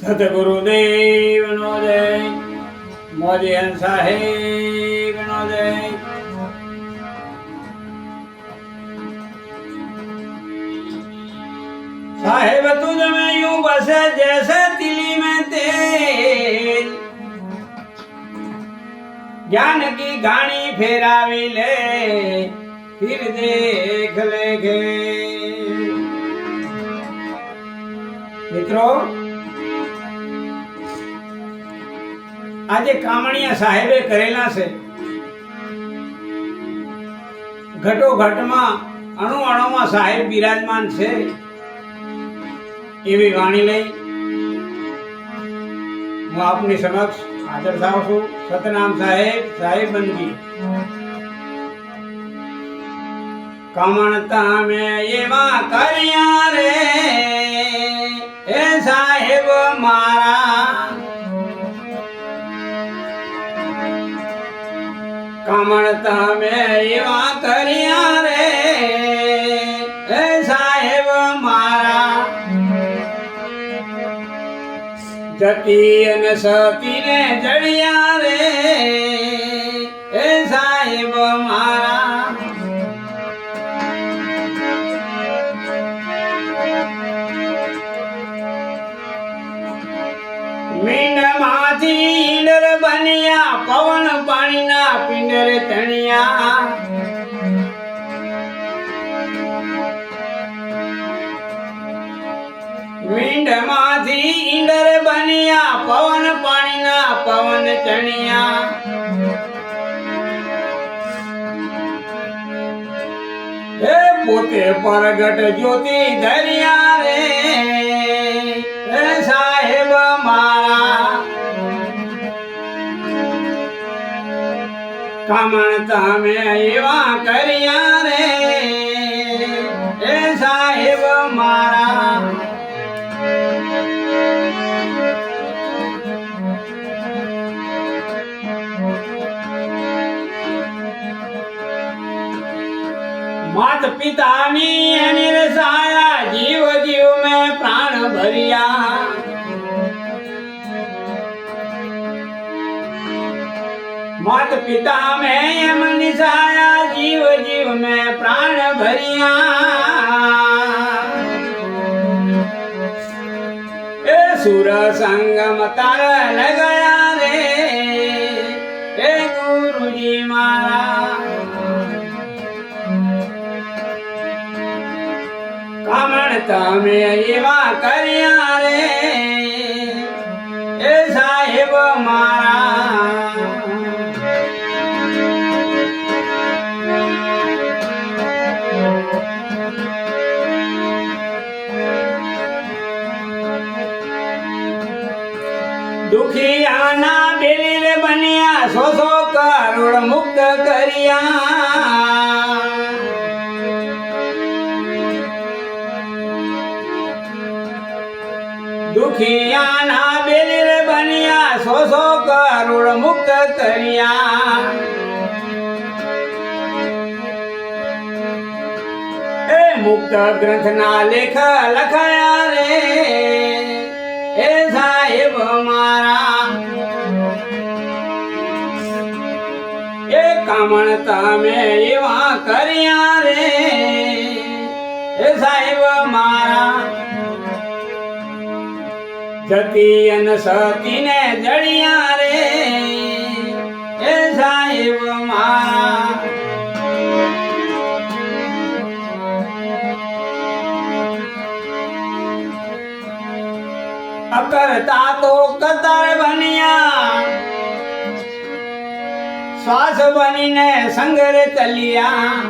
સતગુરુદેવ નો જય મોદી સાહેબ નો જય साहेब तुझ में यूं बसे जैसे तिली में तेल ज्ञान की घाणी फेरावी ले फिर देख लेगे મિત્રો આજે કામણિયા સાહેબે કરેલા છે ઘટો ઘટમાં અણુ અણુમાં સાહેબ બિરાજમાન છે એવી વાણી લઈ હું આપની સમક્ષ હાજર થાવ છું સતનામ સાહેબ સાહેબ બનગી કમણતા મેં એવા કર્યા રે એ સાહેબ મારા કમણતા મેં એવા કર્યા રે એ સાહેબ મારા જતી અને સતીને જડિયા રે એ સાહેબ મારા પવન પાણીના પિંડર તણિયા મીંડમાંથી ઈંડર બન્યા, પવન પાણીના પવન ચણિયા. હે પોતે પરગટ જ્યોતિ ધર્યા રે. સાહેબ મારા કમણ તમે એવા કર્યા રે એ સાહેબ મારા માત પિતાની એની રસાયા જીવ જીવ મેં પ્રાણ ભર્યા मात पिता में मन साया जीव जीव में प्राण भरिया। ए सुर संगम तार लगाया रे। ए गुरु जी मारा कमण तमें ये करिया रे। ए साहे દુખિયાના બેલીર બન્યા સો સો કરોડ મુક્ત કર્યા દુખિયાના બેલીર બન્યા સો સો કરોડ મુક્ત કર્યા એ મુક્ત ગ્રંથના લેખ લખાયા રે એ સાહેબ મારા એ તમે એવા કર્યા રે. એ સાહેબ મારા જતી અને સતીને જડિયા રે. એ સાહેબ મારા. અકરતા તો કતાર બન્યા શ્વાસ બનીને સંગરે તલિયા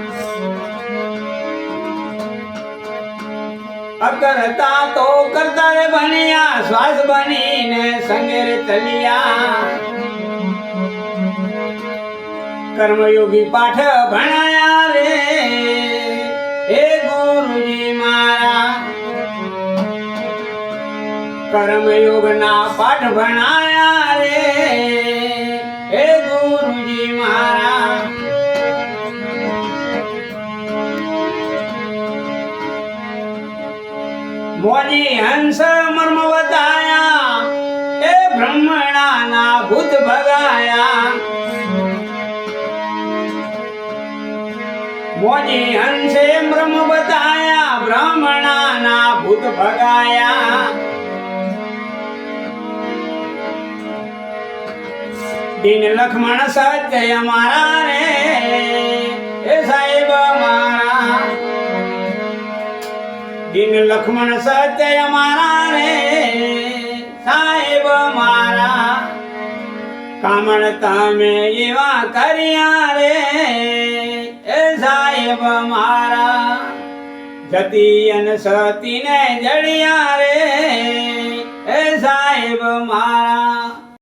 અકરતા તો કરતાર બન્યા શ્વાસ બનીને સંગરે તલિયા કર્મયોગી પાઠ ભણાયા રે હે ગુરુજી મારા કર્મયોગના પાઠ ભણાયા રે મોજી હંસ મર્મ વધાયા એ બ્રહ્મણાના ભૂત ભગાયા. મોજી હંસે બ્રહ્મ બતાયા બ્રાહ્મણાના ભૂત ભગાયા. દિન લખમણ સત્ય અમારા રે. દિન લક્ષ્મણ સત્ય મારા રે. સાહેબ મારા કામણ તમે એવા કર્યા રે. એ સાહેબ મારા જતી અને સતી ને જડિયા રે. એ સાહેબ મારા